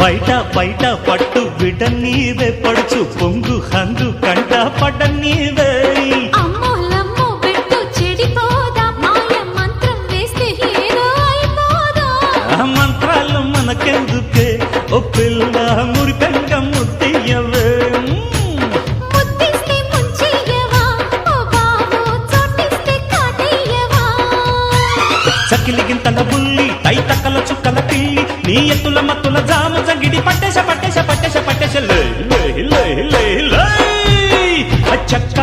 బయట బయట పట్టు బిడ్డ నీవే పడుచు పొంగు హంగు కంట పడ్డ నీవే. మంత్రాలు మనకెందుకే? ఓ పిల్ల మురిపెంగ ముట్టియవే. ముద్దిస్తే ముంచెయ్యవా ఓ బాబు చోటిస్తే కాటేయవా చకిలి గింతల బుల్లి తైతక్కల చుక్కల పిల్లి నీ ఎత్తుల మత్తుల జాము జగిడి పట్టేశ పట్టేశ పట్టేశ పట్టేశ. లే లే లే లే లే. అచ్చక్క